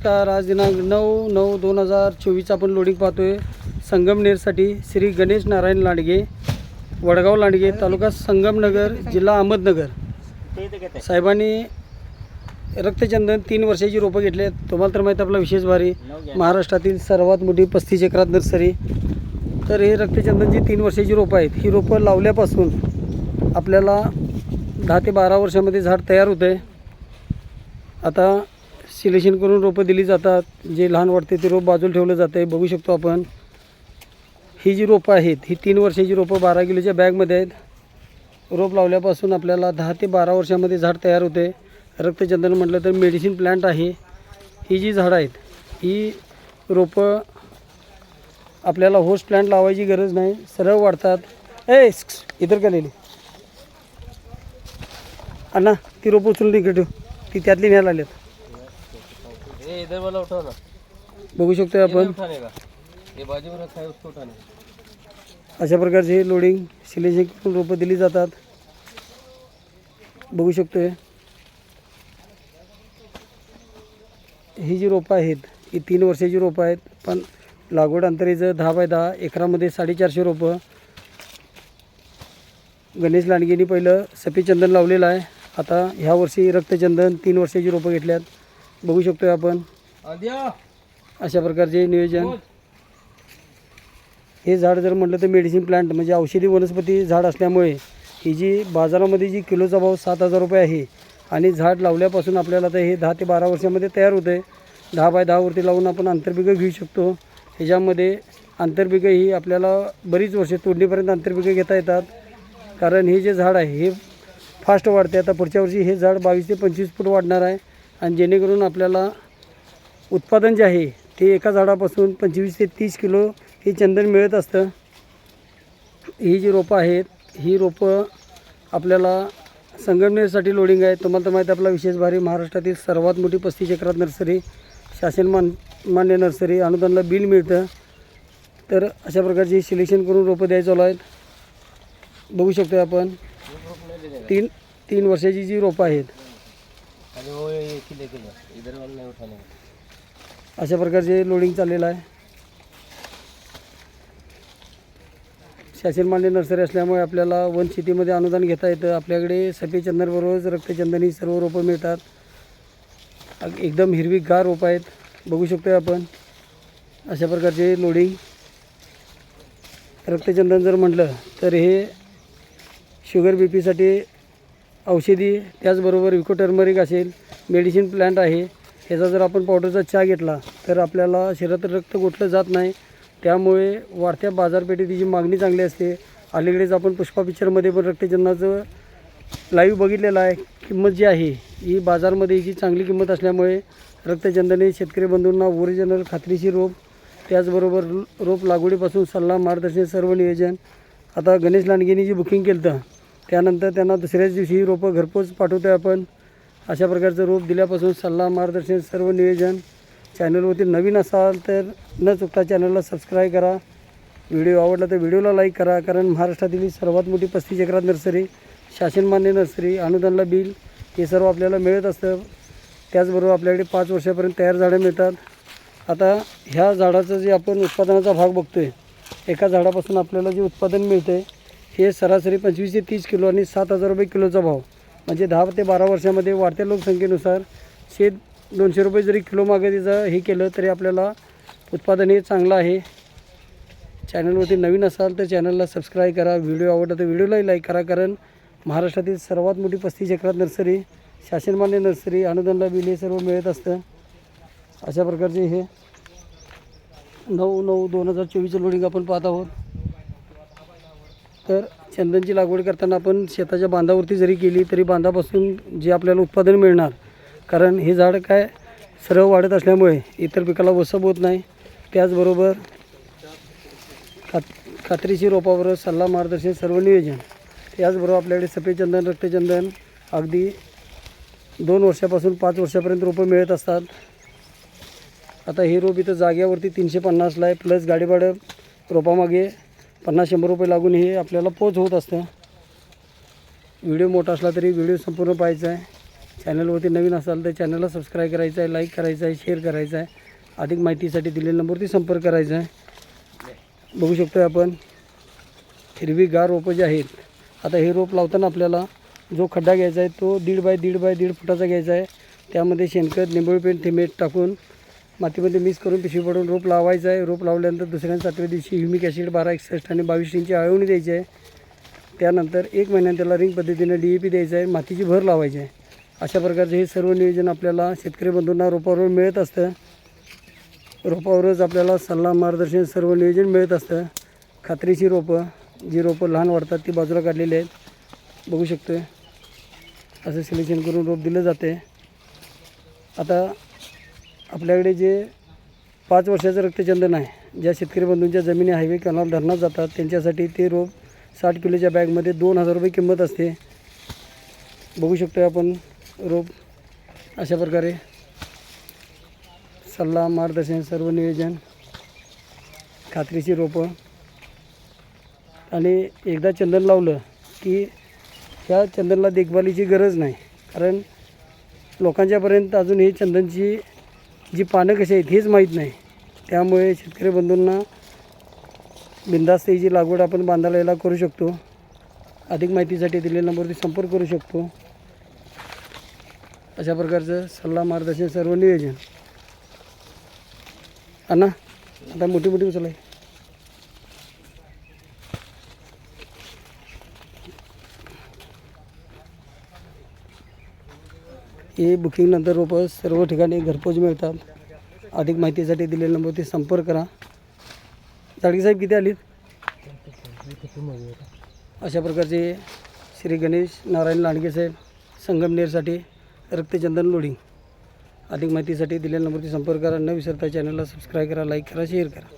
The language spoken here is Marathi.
नमस्कार आज दिनांक नऊ नऊ दोन हजार चोवीस आपण लोडिंग पाहतोय. संगमनेरसाठी श्री गणेश नारायण लांडगे वडगाव लांडगे तालुका संगमनगर जिल्हा अहमदनगर. साहेबांनी रक्तचंदन तीन वर्षाची रोपं घेतले आहेत. तुम्हाला तर माहीत आपला विशेष भारी. महाराष्ट्रातील सर्वात मोठी पस्तीस एकरात नर्सरी. तर हे रक्तचंदनची तीन वर्षाची रोपं आहेत. ही रोपं लावल्यापासून आपल्याला दहा ते बारा वर्षामध्ये झाड तयार होतं आहे आता सिलेक्शन करून रोपं दिली जातात. जे लहान वाटते ते रोप बाजूला ठेवलं जातं आहे बघू शकतो आपण. ही जी रोपं आहेत ही तीन वर्षाची रोपं बारा किलोच्या बॅगमध्ये आहेत. रोप लावल्यापासून आपल्याला दहा ते बारा वर्षामध्ये झाड तयार होते. रक्तचंदन म्हटलं तर मेडिसिन प्लांट आहे. ही जी झाडं आहेत ही रोपं आपल्याला होस्ट प्लांट लावायची गरज नाही. सरळ वाढतात. ए इतर का लिहिली अण्णा ती रोपं उचलून तिकडे ठेव. ती त्यातली न्यायला आल्यात ये इधर वाला उठाओ ना। बघू शकतोय आपण. उठाने का? ये बाजू में रखा उसको उठाने। अशा प्रकारचे लोडिंग करून रोपं दिली जातात. बघू शकतोय. ही जी रोपं आहेत ही तीन वर्षाची रोपं आहेत पण लागवड अंतरीचं दहा बाय दहा एकरामध्ये साडेचारशे रोपं. गणेश लांडगेनी पहिलं सफेद चंदन लावलेलं आहे. आता ह्या वर्षी रक्तचंदन तीन वर्षाची रोपं घेतल्यात. बघू शकतोय आपण. अशा प्रकारचे नियोजन. हे झाड जर म्हटलं तर मेडिसिन प्लांट म्हणजे औषधी वनस्पती झाड असल्यामुळे ही जी बाजारामध्ये जी किलोचा भाव सात हजार रुपये आहे आणि झाड लावल्यापासून आपल्याला तर हे दहा ते बारा वर्षामध्ये तयार होतं आहे दहा बाय दहावरती लावून आपण आंतरपिकं घेऊ शकतो. ह्याच्यामध्ये आंतरपिकं ही आपल्याला बरीच वर्षे तोडणीपर्यंत आंतरपिकं घेता येतात. कारण हे जे झाड आहे हे फास्ट वाढते आता पुढच्या वर्षी हे झाड बावीस ते पंचवीस फूट वाढणार आहे. आणि जेणेकरून आपल्याला उत्पादन जे आहे ते एका झाडापासून पंचवीस ते तीस किलो हे चंदन मिळत असतं. ही जी रोपं आहेत ही रोपं आपल्याला संगमनेरसाठी लोडिंग आहे. तुम्हाला तर माहीत आपला विशेष भारी महाराष्ट्रातील सर्वात मोठी पस्तीस एकरात नर्सरी शासन मान मान्य नर्सरी अनुदानला बिल मिळतं. तर अशा प्रकारची सिलेक्शन करून रोपं द्यायचं चालू आहेत. बघू शकतो आपण. तीन तीन वर्षाची जी रोपं आहेत वो ये इधर वाला नहीं उठाने का अशा प्रकारचे लोडिंग चाललेलं आहे. शासन मान्य नर्सरी असल्यामुळे आपल्याला वन शेतीमध्ये अनुदान घेता येतं. आपल्याकडे सफेचंदनबरोबरच रक्तचंदन ही सर्व रोपं मिळतात. अग- एकदम हिरवीगार रोपं आहेत. बघू शकतो आपण. अशा प्रकारचे लोडिंग रक्तचंदन जर म्हटलं तर हे शुगर बी पीसाठी औषधी त्याचबरोबर इको टर्मरिक असेल मेडिसिन प्लांट आहे याचा जर आपण पावडरचा चहा घेतला तर आपल्याला शरीरात रक्त गोठलं जात नाही. त्यामुळे वाढत्या बाजारपेठेत तिची मागणी चांगली असते अलीकडेच आपण पुष्पा पिक्चरमध्ये पण रक्तजन्नाचं लाईव्ह बघितलेलं आहे. किंमत जी आहे ही बाजारमध्ये हिची चांगली किंमत असल्यामुळे रक्तचंदने शेतकरी बंधूंना ओरिजिनल खात्रीशी रोप त्याचबरोबर रोप लागवडीपासून सल्ला मार्गदर्शन सर्व नियोजन. आता गणेश लांडगेनी जी बुकिंग केलं होतं त्यानंतर त्यांना दुसऱ्याच दिवशी रोपं घरपोच पाठवतो आहे आपण. अशा प्रकारचं रोप दिल्यापासून सल्ला मार्गदर्शन सर्व नियोजन चॅनलवरती नवीन असाल तर न चुकता चॅनलला सबस्क्राईब करा. व्हिडिओ आवडला तर व्हिडिओला लाईक करा कारण महाराष्ट्रातील सर्वात मोठी पस्तीस एकरात नर्सरी शासनमान्य नर्सरी अनुदानला बिल हे सर्व आपल्याला मिळत असतं. त्याचबरोबर आपल्याकडे पाच वर्षापर्यंत तयार झाडं मिळतात. आता ह्या झाडाचं जे आपण उत्पादनाचा भाग बघतो आहे एका झाडापासून आपल्याला जे उत्पादन मिळतं आहे हे सरासरी पंचवीस ते तीस किलो आणि सात हजार रुपये किलोचा भाव. म्हणजे दहा ते बारा वर्षामध्ये वाढत्या लोकसंख्येनुसार शेत दोनशे रुपये जरी किलो मागे हे केलं तरी आपल्याला उत्पादन हे चांगलं आहे. चॅनलवरती नवीन असाल तर चॅनलला सबस्क्राईब करा. व्हिडिओ आवडला तर व्हिडिओलाही लाईक करा कारण महाराष्ट्रातील सर्वात मोठी पस्तीस एकरात नर्सरी शासनमान्य नर्सरी अनुदानला बिल हे सर्व मिळत असतं. अशा प्रकारचे हे नऊ नऊ दोन हजार चोवीसचं लोडिंग आपण पाहत आहोत. तर चंदनची लागवड करताना आपण शेताच्या बांधावरती जरी केली तरी बांधापासून जे आपल्याला उत्पादन मिळणार कारण हे झाड काय सरळ वाढत असल्यामुळे इतर पिकाला वसप होत नाही. त्याचबरोबर खात खात्रीशी रोपावर सल्ला मार्गदर्शन सर्व नियोजन. त्याचबरोबर आपल्याकडे सफेद चंदन रक्तचंदन अगदी दोन वर्षापासून पाच वर्षापर्यंत रोपं मिळत असतात. आता हे रोप इथं जाग्यावरती तीनशे पन्नासला आहे प्लस गाडी भाडं रोपामागे पन्नास शंभर रुपये लागून हे आपल्याला पोच होत असतं. व्हिडिओ मोठा असला तरी व्हिडिओ संपूर्ण पाहायचा आहे. चॅनलवरती नवीन असाल तर चॅनलला सबस्क्राईब करायचं आहे लाईक करायचं आहे शेअर करायचं आहे. अधिक माहितीसाठी दिलेल्या नंबरवरती संपर्क करायचा आहे. बघू शकतो आपण हिरवीगार रोपं जे आहेत आता हे रोप लावताना आपल्याला जो खड्डा घ्यायचा आहे तो दीड बाय दीड बाय दीड फुटाचा घ्यायचा आहे. त्यामध्ये शेणखत निंबळपेंट थिमेट टाकून मातीमध्ये मिक्स करून पिशवी पडून रोप लावायचं आहे. रोप लावल्यानंतर दुसऱ्या सातव्या दिवशी ह्युमिक ॲसिड बारा एकसष्ट आणि बावीस इंची आळवणी द्यायची आहे. त्यानंतर एक महिन्यात त्याला रिंग पद्धतीनं डी ए पी द्यायचं आहे. मातीची भर लावायची आहे. अशा प्रकारचे हे सर्व नियोजन आपल्याला शेतकरी बंधूंना रोपावर मिळत असतं. रोपावरच आपल्याला सल्ला मार्गदर्शन सर्व नियोजन मिळत असतं. खात्रीची रोपं जी रोपं लहान वाढतात ती बाजूला काढलेली आहेत. बघू शकतो असं सिलेक्शन करून रोप दिलं जाते आता आपल्याकडे जे पाच वर्षाचं रक्तचंदन आहे ज्या शेतकरी बंधूंच्या जमिनी हायवे कॅनॉल धरणात जातात त्यांच्यासाठी ते रोप साठ किलोच्या बॅगमध्ये दोन हजार रुपये किंमत असते. बघू शकतो आपण रोप अशा प्रकारे. सल्ला मार्गदर्शन सर्व नियोजन खात्रीची रोपं. आणि एकदा चंदन लावलं की ह्या चंदनला देखभालीची गरज नाही. कारण लोकांच्यापर्यंत अजून ही चंदनची जी पानं कशी आहेत हेच माहीत नाही. त्यामुळे शेतकरी बंधूंना बिंदास्त लागवड आपण बांधायला याला करू शकतो अधिक माहितीसाठी दिलेल्या नंबरवरती संपर्क करू शकतो. अशा प्रकारचं सल्ला मार्गदर्शन सर्व नियोजन अण्णा आता मोठी मोठी उचल आहे. हे बुकिंगनंतर रोपं सर्व ठिकाणी घरपोच मिळतात. अधिक माहितीसाठी दिलेल्या नंबरवरती संपर्क करा. जाडगे साहेब किती आलीत? अशा प्रकारचे श्री गणेश नारायण लांडगे साहेब संगमनेरसाठी रक्तचंदन लोडिंग. अधिक माहितीसाठी दिलेल्या नंबरवरती संपर्क करा. न विसरता चॅनलला सबस्क्राईब करा लाईक करा शेअर करा.